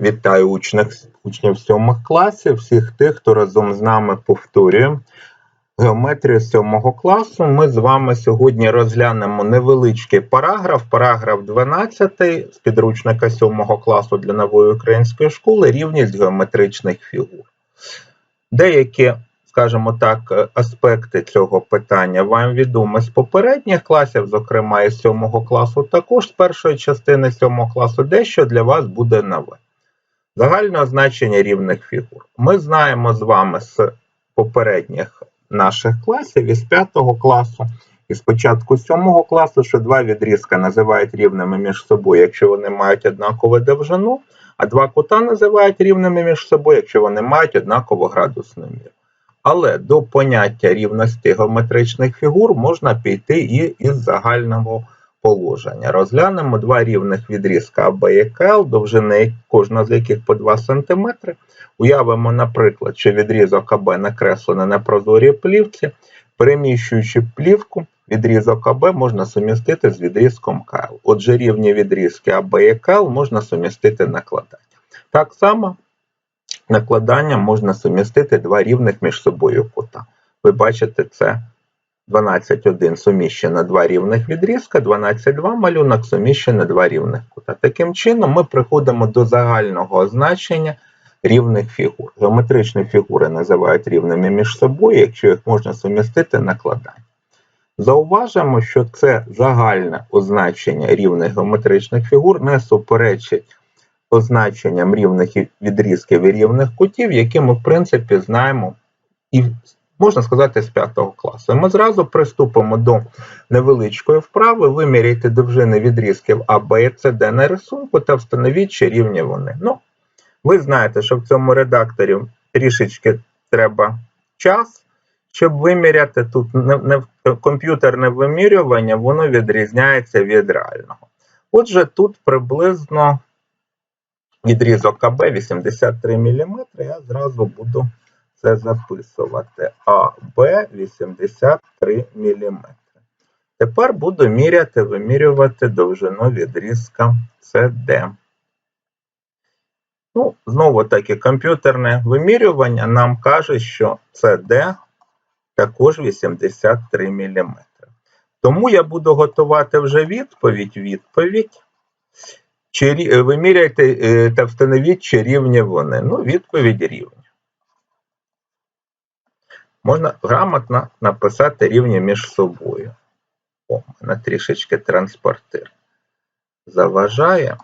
Вітаю учнів, учнів сьомих класів, всіх тих, хто разом з нами повторює геометрію сьомого класу. Ми з вами сьогодні розглянемо невеличкий параграф, параграф 12 з підручника сьомого класу для нової української школи рівність геометричних фігур. Деякі, скажімо так, аспекти цього питання вам відомі з попередніх класів, зокрема із сьомого класу, також з першої частини сьомого класу, дещо для вас буде нове. Загальне значення рівних фігур. Ми знаємо з вами з попередніх наших класів із 5 класу і спочатку 7 класу, що два відрізка називають рівними між собою, якщо вони мають однакову довжину, а два кута називають рівними між собою, якщо вони мають однакову градусну міру. Але до поняття рівності геометричних фігур можна піти і із загального положення. Розглянемо два рівних відрізка АБ і КЛ, довжини кожного з яких по 2 см. Уявимо, наприклад, що відрізок АБ накреслений на прозорій плівці. Переміщуючи плівку, відрізок АБ можна сумістити з відрізком КЛ. Отже, рівні відрізки АБ і КЛ можна сумістити накладання. Так само накладанням можна сумістити два рівних між собою кута. Ви бачите, це 12,1 суміщено два рівних відрізка, 12,2 малюнок суміщено два рівних кута. Таким чином, ми приходимо до загального значення рівних фігур. Геометричні фігури називають рівними між собою, якщо їх можна сумістити накладання. Зауважимо, що це загальне означення рівних геометричних фігур не суперечить означенням рівних відрізків і рівних кутів, які ми, в принципі, знаємо і можна сказати, з 5 класу. Ми зразу приступимо до невеличкої вправи, виміряйте довжини відрізків А, Б і С, Д на рисунку та встановіть, чи рівні вони. Ну, ви знаєте, що в цьому редакторі трішечки треба час, щоб виміряти тут не, не, комп'ютерне вимірювання, воно відрізняється від реального. Отже, тут приблизно відрізок АБ 83 мм, я зразу буду це записувати. А, Б 83 мм. Тепер буду міряти, вимірювати довжину відрізка CD. Ну, Знову таки, комп'ютерне вимірювання нам каже, що CD також 83 мм. Тому я буду готувати вже відповідь. Відповідь. Чи виміряйте е, та встановіть, чи рівні вони. Ну, відповідь рівні можна грамотно написати рівні між собою. О, мене трішечки транспортир заважає.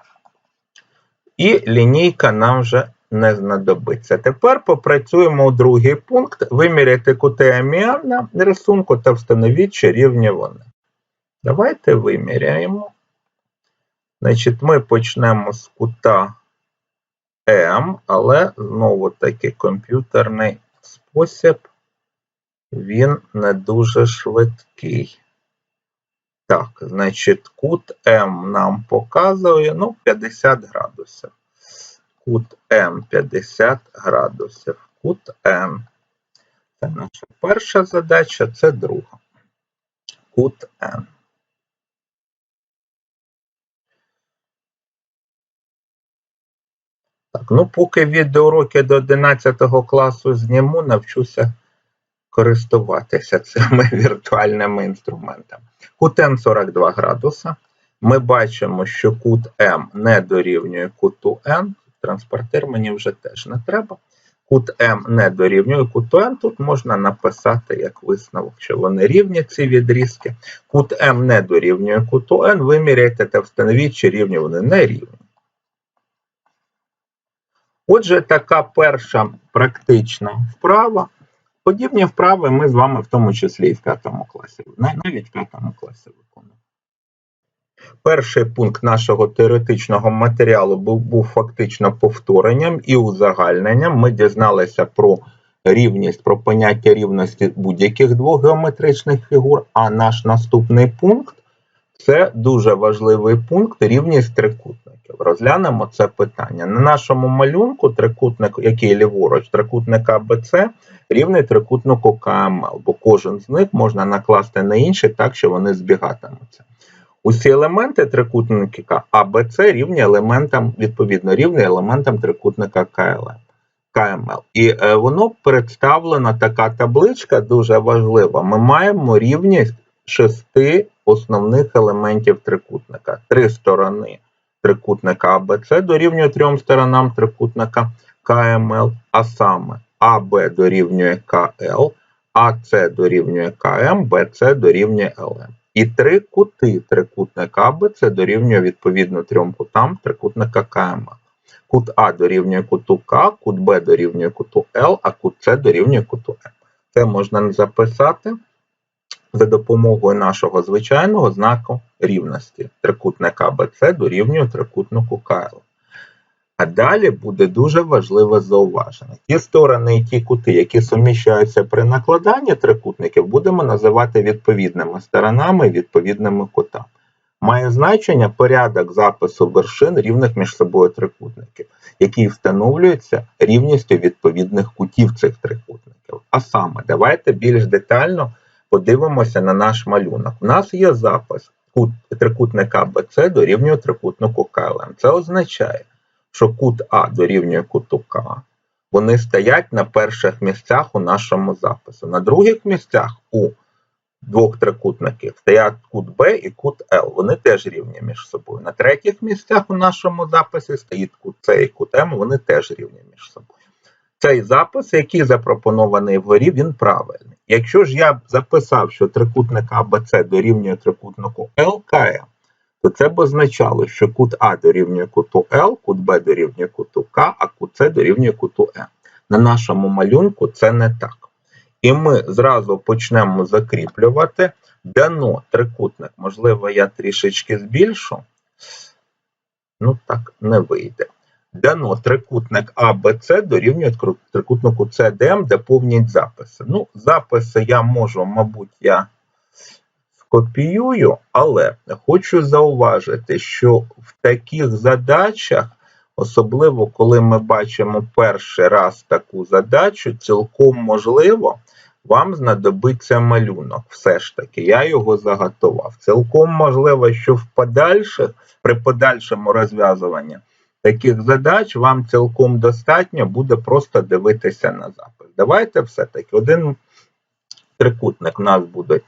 І лінійка нам вже не знадобиться. Тепер попрацюємо у другий пункт. Виміряйте кути на рисунку та встановіть, чи рівні вони. Давайте виміряємо. Значить, Ми почнемо з кута М, але знову таки комп'ютерний спосіб він не дуже швидкий. Так, значить, кут М нам показує ну, 50 градусів. Кут М 50 градусів. Кут М. Це наша перша задача, це друга. Кут М. Так, ну поки відеоуроки до 11 класу зніму, навчуся користуватися цими віртуальними інструментами. Кут М 42 градуса. Ми бачимо, що кут М не дорівнює куту N. Транспортир мені вже теж не треба. Кут М не дорівнює куту N. Тут можна написати як висновок, що вони рівні ці відрізки. Кут М не дорівнює куту N. Виміряйте та встановіть, чи рівні вони не рівні. Отже, така перша практична вправа. Подібні вправи ми з вами в тому числі і в п'ятому класі, навіть в п'ятому класі виконуємо. Перший пункт нашого теоретичного матеріалу був, був фактично повторенням і узагальненням. Ми дізналися про рівність, про поняття рівності будь-яких двох геометричних фігур, а наш наступний пункт це дуже важливий пункт рівність трикутників. Розглянемо це питання. На нашому малюнку трикутник, який ліворуч, трикутник АБЦ, рівний трикутнику КМЛ, бо кожен з них можна накласти на інший так, що вони збігатимуться. Усі елементи трикутника АБЦ рівні елементам, відповідно, рівні елементам трикутника КЛМ. КМЛ. І е, воно представлена така табличка дуже важлива. Ми маємо рівність шести основних елементів трикутника. Три сторони трикутника АБЦ дорівнює трьом сторонам трикутника КМЛ, а саме АБ дорівнює КЛ, АС дорівнює КМ, БЦ дорівнює ЛМ. І три кути трикутника АБЦ дорівнює відповідно трьом кутам трикутника КМЛ. Кут А дорівнює куту К, кут Б дорівнює куту Л, а кут С дорівнює куту М. Це можна записати за допомогою нашого звичайного знаку рівності. Трикутника АБЦ дорівнює трикутнику КЛ. А далі буде дуже важливе зауваження. Ті сторони і ті кути, які суміщаються при накладанні трикутників, будемо називати відповідними сторонами і відповідними кутами. Має значення порядок запису вершин рівних між собою трикутників, який встановлюється рівністю відповідних кутів цих трикутників. А саме, давайте більш детально подивимося на наш малюнок. У нас є запис кут трикутника БЦ дорівнює трикутнику КЛМ. Це означає, що кут А дорівнює куту К. Вони стоять на перших місцях у нашому запису. На других місцях у двох трикутників стоять кут Б і кут Л. Вони теж рівні між собою. На третіх місцях у нашому записі стоїть кут С і кут М, вони теж рівні між собою. Цей запис, який запропонований вгорі, він правильний. Якщо ж я записав, що трикутник АБЦ дорівнює трикутнику ЛКМ, то це б означало, що кут А дорівнює куту Л, кут Б дорівнює куту К, а кут С дорівнює куту М. На нашому малюнку це не так. І ми зразу почнемо закріплювати дано трикутник. Можливо, я трішечки збільшу. Ну так, не вийде. Дано трикутник АБЦ дорівнює трикутнику СДМ, де повніть записи. Ну, записи я можу, мабуть, я скопіюю, але хочу зауважити, що в таких задачах, особливо коли ми бачимо перший раз таку задачу, цілком можливо, вам знадобиться малюнок. Все ж таки, я його заготував. Цілком можливо, що в подальших, при подальшому розв'язуванні таких задач вам цілком достатньо буде просто дивитися на запис. Давайте все-таки один трикутник у нас буде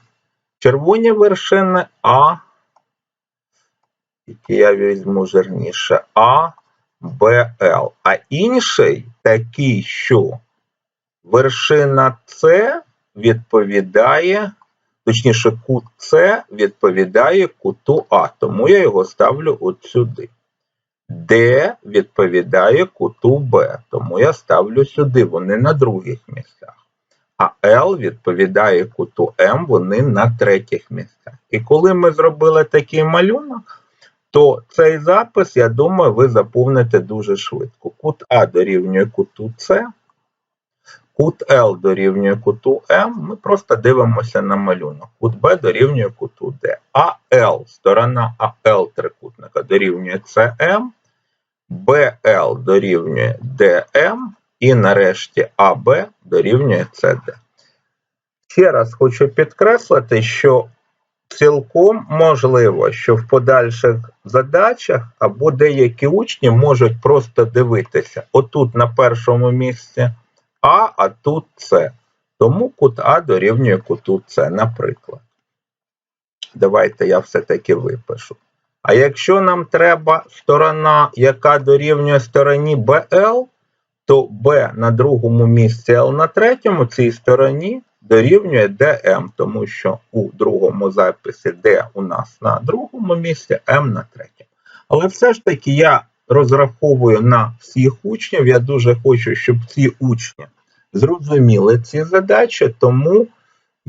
червоні вершини А, які я візьму жирніше, А, Б, Л. А інший такий, що вершина С відповідає, точніше, кут С відповідає куту А, тому я його ставлю от сюди. Д відповідає куту Б, тому я ставлю сюди, вони на других місцях. А L відповідає куту М, вони на третіх місцях. І коли ми зробили такий малюнок, то цей запис, я думаю, ви заповните дуже швидко. Кут А дорівнює куту С, кут L дорівнює куту М, ми просто дивимося на малюнок. Кут Б дорівнює куту Д. А L, сторона АЛ трикутника дорівнює CM, BL дорівнює DM, і нарешті АБ дорівнює CD. Ще раз хочу підкреслити, що цілком можливо, що в подальших задачах або деякі учні можуть просто дивитися отут на першому місці А, а тут С. Тому кут А дорівнює куту С, наприклад. Давайте я все-таки випишу. А якщо нам треба сторона, яка дорівнює стороні BL, то B на другому місці L на третьому цій стороні дорівнює DM, тому що у другому записі D у нас на другому місці, M на третьому. Але все ж таки я розраховую на всіх учнів. Я дуже хочу, щоб ці учні зрозуміли ці задачі, тому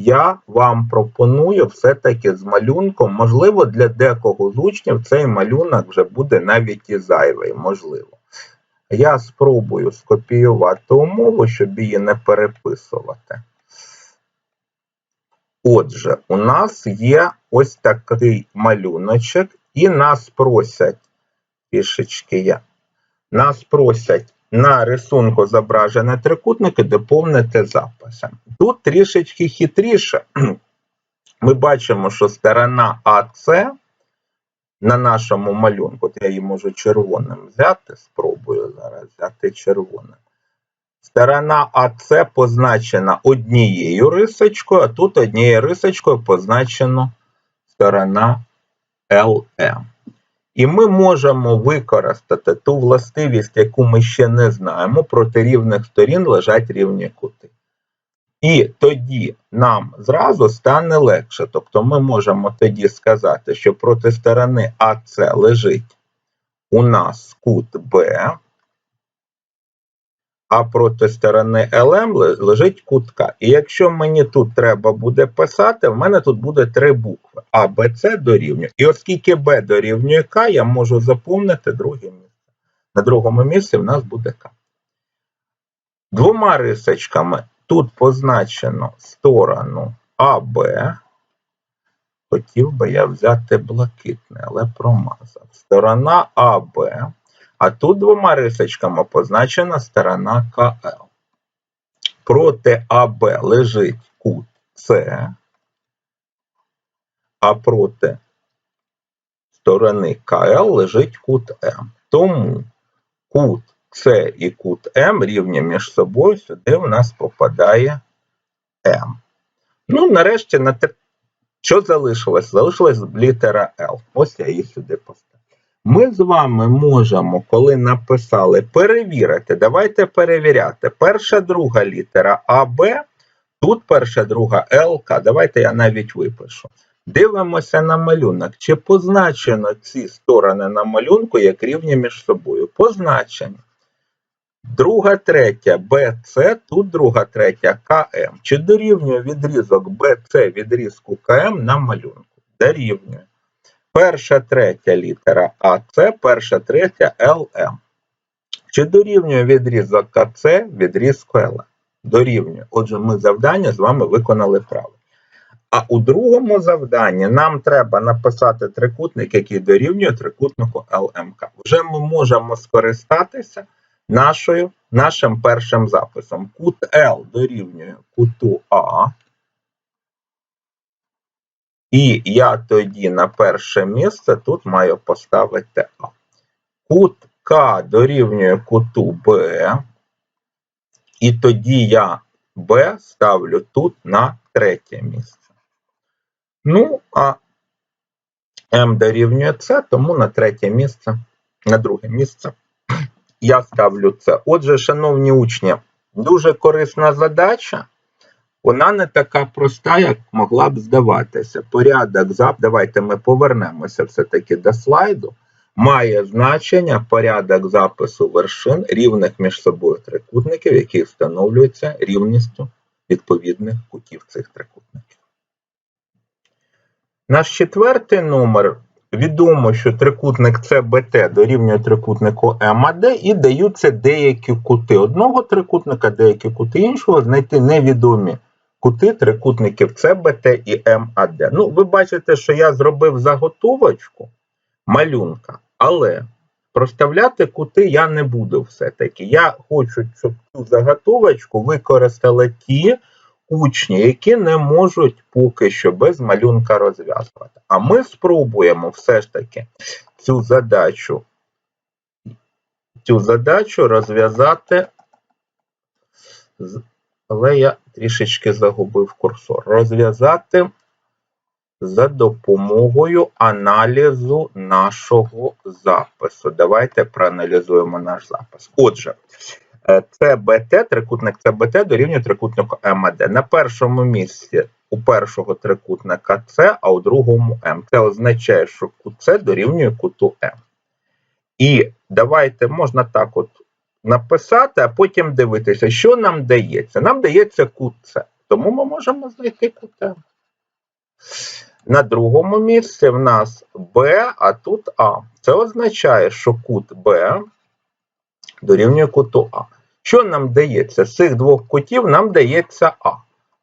я вам пропоную все-таки з малюнком, можливо, для декого з учнів цей малюнок вже буде навіть і зайвий, можливо. Я спробую скопіювати умову, щоб її не переписувати. Отже, у нас є ось такий малюночок, і нас просять, пішечки я, нас просять на рисунку зображені трикутники доповнити записом. Тут трішечки хитріше. Ми бачимо, що сторона АС на нашому малюнку. От я її можу червоним взяти, спробую зараз взяти червоним. Сторона АС позначена однією рисочкою, а тут однією рисочкою позначено сторона ЛМ. І ми можемо використати ту властивість, яку ми ще не знаємо, проти рівних сторін лежать рівні кути. І тоді нам зразу стане легше. Тобто ми можемо тоді сказати, що проти сторони АС лежить у нас кут Б, а проти сторони ЛМ лежить кут К. І якщо мені тут треба буде писати, в мене тут буде три букви А, Б, С дорівнює. І оскільки Б дорівнює К, я можу заповнити друге місце. На другому місці в нас буде К. Двома рисочками тут позначено сторону АБ. Хотів би я взяти блакитне, але промазав. Сторона АБ. А тут двома рисочками позначена сторона КЛ. Проти АБ лежить кут С, а проти сторони КЛ лежить кут М. Тому кут С і кут М рівні між собою, сюди в нас попадає М. Ну, нарешті, на що залишилось? Залишилась літера L. Ось я її сюди поставив. Ми з вами можемо, коли написали, перевірити. Давайте перевіряти. Перша друга літера АБ, тут перша друга ЛК. Давайте я навіть випишу. Дивимося на малюнок. Чи позначено ці сторони на малюнку як рівні між собою? Позначені. Друга третя BC, тут друга третя КМ. Чи дорівнює відрізок BC відрізку КМ на малюнку? Дорівнює. Перша третя літера АС, перша третя ЛМ. Чи дорівнює відрізок КЦ відрізку ЛМ? Дорівнює. Отже, ми завдання з вами виконали правильно. А у другому завданні нам треба написати трикутник, який дорівнює трикутнику ЛМК. Вже ми можемо скористатися нашою, нашим першим записом. Кут L дорівнює куту А. І я тоді на перше місце тут маю поставити А. Кут К дорівнює куту Б. І тоді я Б ставлю тут на третє місце. Ну, а М дорівнює С, тому на третє місце, на друге місце я ставлю це. Отже, шановні учні, дуже корисна задача. Вона не така проста, як могла б здаватися. Порядок зап, давайте ми повернемося все-таки до слайду. Має значення порядок запису вершин рівних між собою трикутників, які встановлюються рівністю відповідних кутів цих трикутників. Наш четвертий номер Відомо, що трикутник CBT дорівнює трикутнику МАД і даються деякі кути одного трикутника, деякі кути іншого, знайти невідомі кути трикутників CBT і МАД. Ну, ви бачите, що я зробив заготовочку малюнка, але проставляти кути я не буду все-таки. Я хочу, щоб цю заготовочку використали ті учні, які не можуть поки що без малюнка розв'язувати. А ми спробуємо все ж таки цю задачу цю задачу розв'язати, але я трішечки загубив курсор. Розв'язати за допомогою аналізу нашого запису. Давайте проаналізуємо наш запис. Отже, е, трикутник CBT дорівнює трикутнику МАД. На першому місці у першого трикутника С, а у другому М. Це означає, що кут дорівнює куту М. І давайте можна так от написати, а потім дивитися, що нам дається. Нам дається кут С. Тому ми можемо знайти кут М. На другому місці в нас Б, а тут А. Це означає, що кут Б дорівнює куту А. Що нам дається? З цих двох кутів нам дається А.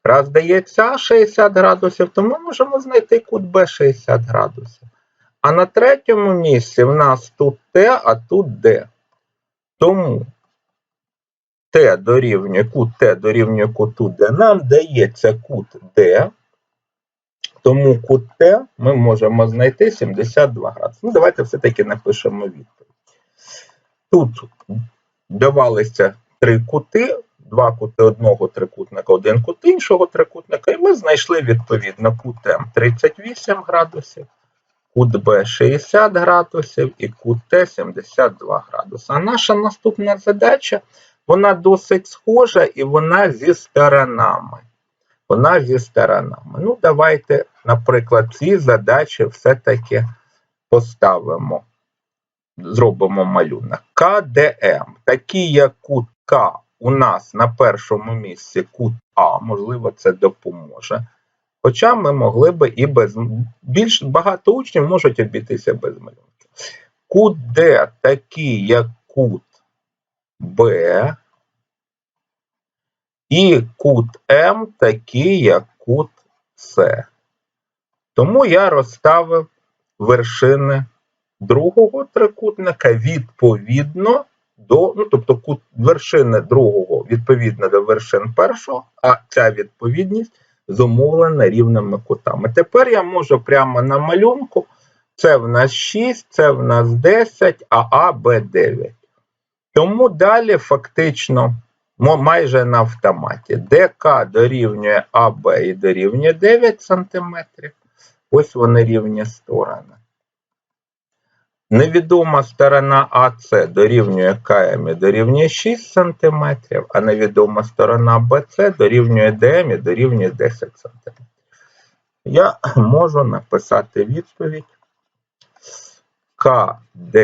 Раз дається А 60 градусів, то ми можемо знайти кут Б 60 градусів. А на третьому місці в нас тут Т, а тут Д. Тому Т дорівнює кут Т дорівнює куту Д. Нам дається кут Д. Тому кут Т ми можемо знайти 72 градуси. Ну, давайте все-таки напишемо відповідь. Тут давалися три кути, два кути одного трикутника, один кут іншого трикутника, і ми знайшли відповідно кут М 38 градусів, кут Б 60 градусів і кут Т 72 градуси. А наша наступна задача, вона досить схожа і вона зі сторонами. Вона зі сторонами. Ну, давайте, наприклад, ці задачі все-таки поставимо. Зробимо малюнок. КДМ, такий як кут К у нас на першому місці кут А, можливо, це допоможе. Хоча ми могли би і без більш багато учнів можуть обійтися без малюнків. Кут Д як кут Б, і кут М такий, як кут С. Тому я розставив вершини другого трикутника відповідно до, ну, тобто кут вершини другого відповідно до вершин першого, а ця відповідність зумовлена рівними кутами. Тепер я можу прямо на малюнку. Це в нас 6, це в нас 10, а А, Б 9. Тому далі фактично майже на автоматі. ДК дорівнює АБ і дорівнює 9 см. Ось вони рівні сторони. Невідома сторона АС дорівнює КМ дорівнює 6 см, а невідома сторона БЦ дорівнює ДМ і дорівнює 10 см. Я можу написати відповідь КД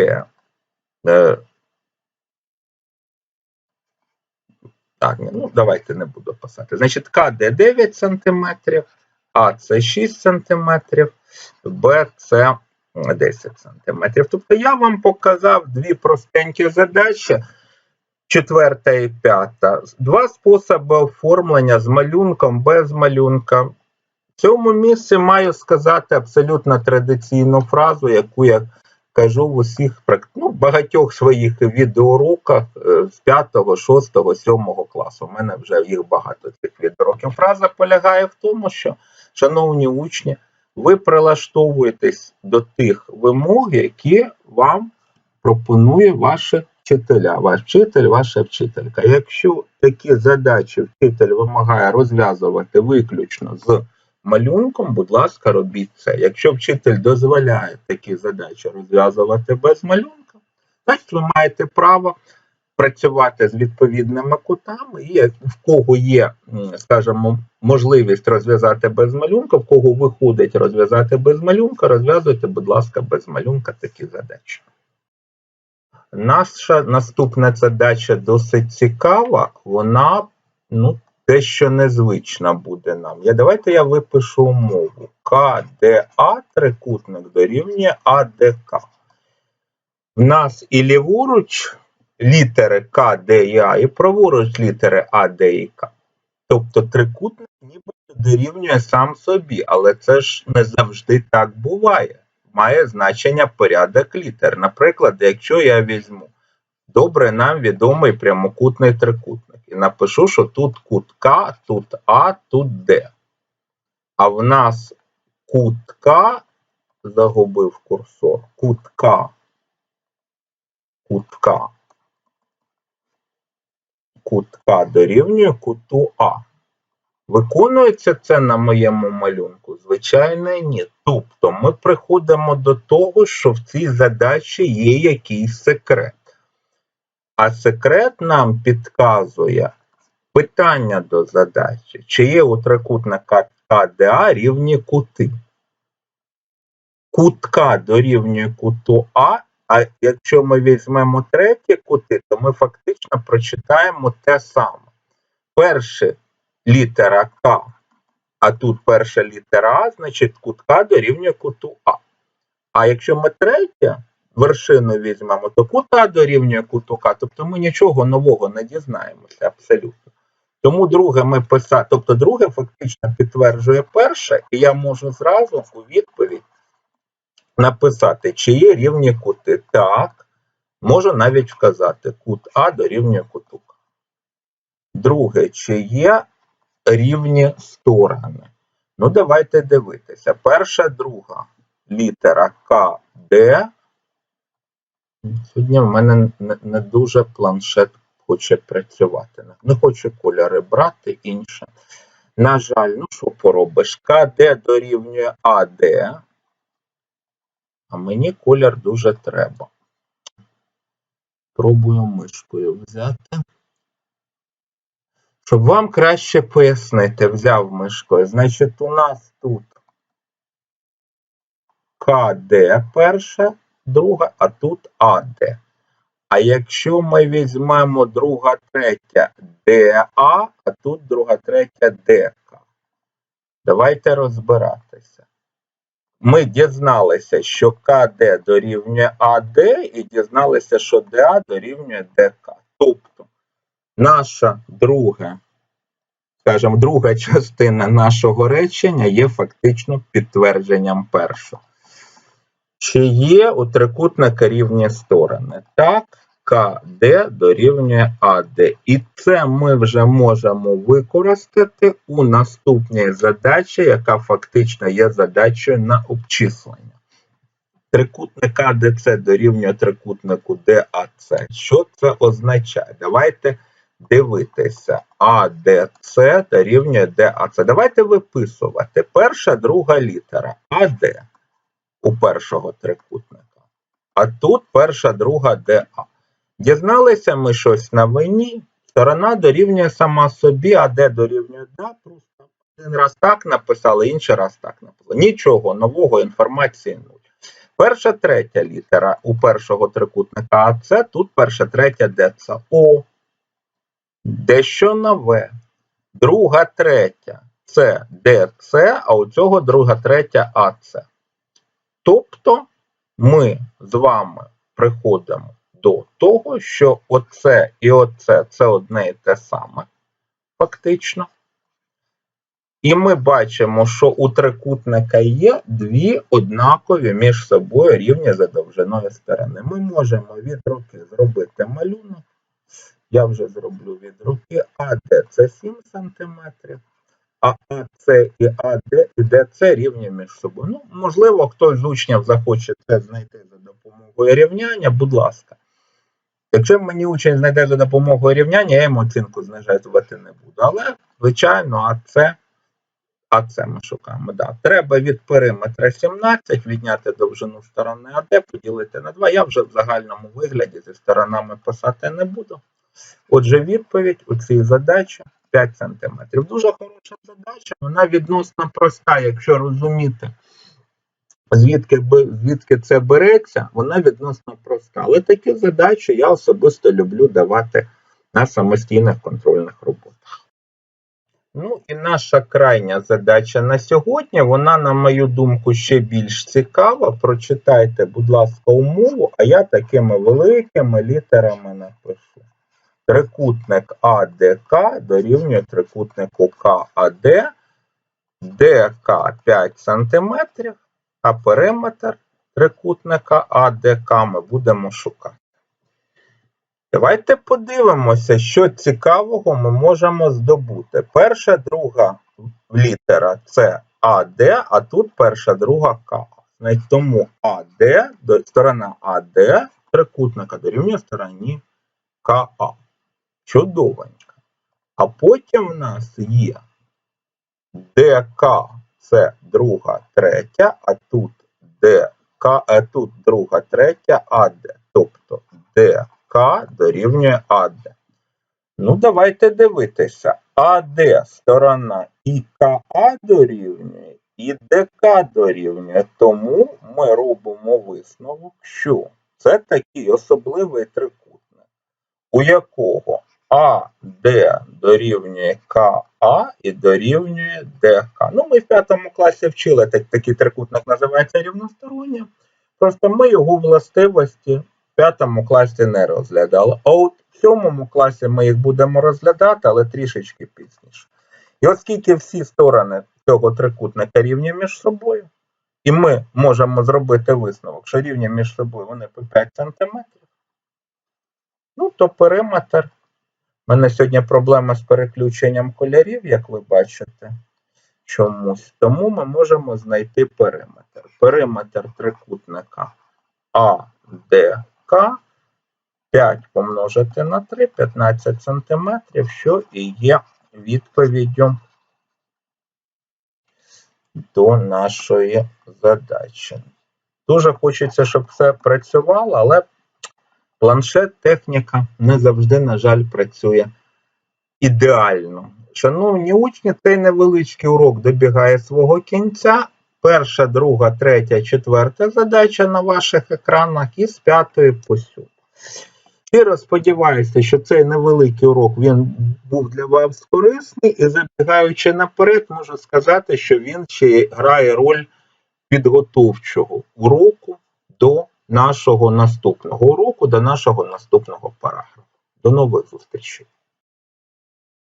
е, Так, ну давайте не буду писати. Значить, КД 9 см, АС 6 см, БЦ 10 см. Тобто я вам показав дві простенькі задачі, четверта і п'ята. Два способи оформлення з малюнком, без малюнка. В цьому місці маю сказати абсолютно традиційну фразу, яку я кажу в усіх ну, багатьох своїх відеоуроках е, з 5, 6, 7 класу. У мене вже їх багато цих відеоуроків. Фраза полягає в тому, що, шановні учні, ви прилаштовуєтесь до тих вимог, які вам пропонує ваші вчителя, ваш вчитель, ваша вчителька. Якщо такі задачі вчитель вимагає розв'язувати виключно з малюнком, будь ласка, робіть це. Якщо вчитель дозволяє такі задачі розв'язувати без малюнка, значить ви маєте право працювати з відповідними кутами, і в кого є, скажімо, можливість розв'язати без малюнка, в кого виходить розв'язати без малюнка, розв'язуйте, будь ласка, без малюнка такі задачі. Наша наступна задача досить цікава, вона ну, дещо незвична буде нам. Я, Давайте я випишу умову. КДА трикутник дорівнює АДК. В нас і ліворуч літери К, Д і А, і праворуч літери А, Д і К. Тобто трикутник ніби дорівнює сам собі, але це ж не завжди так буває. Має значення порядок літер. Наприклад, якщо я візьму добре нам відомий прямокутний трикутник. І напишу, що тут кут К, тут А, тут Д. А в нас кут К, загубив курсор, кут К, кут К, кут К дорівнює куту А. Виконується це на моєму малюнку? Звичайно, ні. Тобто ми приходимо до того, що в цій задачі є якийсь секрет. А секрет нам підказує питання до задачі, чи є у трикутника КДА рівні кути. Кут К дорівнює куту А, а якщо ми візьмемо треті кути, то ми фактично прочитаємо те саме. Перша літера К, а тут перша літера А, значить кут К дорівнює куту А. А якщо ми третя вершину візьмемо, то кута дорівнює куту К, тобто ми нічого нового не дізнаємося абсолютно. Тому друге ми писати, тобто друге фактично підтверджує перше, і я можу зразу у відповідь написати, чи є рівні кути. Так, можу навіть вказати, кут А дорівнює куту. Друге, чи є рівні сторони. Ну, давайте дивитися. Перша, друга літера К, Д. Сьогодні в мене не, не дуже планшет хоче працювати. Не хочу кольори брати, інше. На жаль, ну що поробиш? КД дорівнює АД. А мені колір дуже треба. Пробую мишкою взяти. Щоб вам краще пояснити, взяв мишкою. Значить, у нас тут КД перша, друга, а тут АД. А якщо ми візьмемо друга, третя ДА, а тут друга, третя ДК. Давайте розбиратися. Ми дізналися, що КД дорівнює АД, і дізналися, що ДА дорівнює ДК. Тобто наша друга, скажімо, друга частина нашого речення є фактично підтвердженням першого. Чи є у трикутника рівні сторони? Так, КД дорівнює АД. І це ми вже можемо використати у наступній задачі, яка фактично є задачею на обчислення. Трикутник АДЦ дорівнює трикутнику ДАЦ. Що це означає? Давайте дивитися. АДЦ дорівнює ДАЦ. Давайте виписувати. Перша, друга літера АД у першого трикутника. А тут перша, друга ДА. Дізналися ми щось на вині. Сторона дорівнює сама собі, а де дорівнює да, просто один раз так написали, інший раз так написали. Нічого нового інформації нуль. Перша третя літера у першого трикутника АЦ, тут перша третя ДЦ О. Дещо нове. Друга третя це ДЦ, а у цього друга третя АЦ. Тобто ми з вами приходимо до того, що оце і оце це одне і те саме, фактично. І ми бачимо, що у трикутника є дві однакові між собою рівні за довжиною сторони. Ми можемо від руки зробити малюнок. Я вже зроблю від руки АД це 7 см, а АЦ і АД і ДЦ рівні між собою. Ну, Можливо, хтось з учнів захоче це знайти за допомогою рівняння, будь ласка. Якщо мені учень знайде за допомогою рівняння, я йому оцінку знижувати не буду. Але, звичайно, а це, а це ми шукаємо. Да. Треба від периметра 17 відняти довжину сторони АД, поділити на 2. Я вже в загальному вигляді зі сторонами писати не буду. Отже, відповідь у цій задачі 5 см. Дуже хороша задача, вона відносно проста, якщо розуміти звідки звідки це береться, вона відносно проста. Але такі задачі я особисто люблю давати на самостійних контрольних роботах. Ну і наша крайня задача на сьогодні, вона, на мою думку, ще більш цікава. Прочитайте, будь ласка, умову, а я такими великими літерами напишу. Трикутник АДК дорівнює трикутнику КАД, ДК 5 см, а периметр трикутника АДК ми будемо шукати. Давайте подивимося, що цікавого ми можемо здобути. Перша, друга літера це АД, а тут перша, друга К. Тому АД, сторона АД трикутника дорівнює стороні КА. Чудовенько. А потім в нас є ДК це друга, третя, а тут ДК, а тут друга, третя, АД. Тобто ДК дорівнює АД. Ну, давайте дивитися. АД сторона і КА дорівнює, і ДК дорівнює. Тому ми робимо висновок, що це такий особливий трикутник, у якого АД дорівнює КА і дорівнює ДК. Ну, ми в п'ятому класі вчили так, такий трикутник називається рівностороннім. Просто ми його властивості в п'ятому класі не розглядали. А от в сьомому класі ми їх будемо розглядати, але трішечки пізніше. І оскільки всі сторони цього трикутника рівні між собою, і ми можемо зробити висновок, що рівні між собою вони по 5 см, ну, то периметр у мене сьогодні проблема з переключенням кольорів, як ви бачите. чомусь. Тому ми можемо знайти периметр. Периметр трикутника АДК 5 помножити на 3, 15 см, що і є відповіддю до нашої задачі. Дуже хочеться, щоб все працювало, але планшет техніка не завжди, на жаль, працює ідеально. Шановні учні, цей невеличкий урок добігає свого кінця. Перша, друга, третя, четверта задача на ваших екранах і з п'ятої по сьому. Щиро сподіваюся, що цей невеликий урок він був для вас корисний, і забігаючи наперед, можу сказати, що він ще грає роль підготовчого уроку до нашого наступного уроку, до нашого наступного параграфу. До нових зустрічей!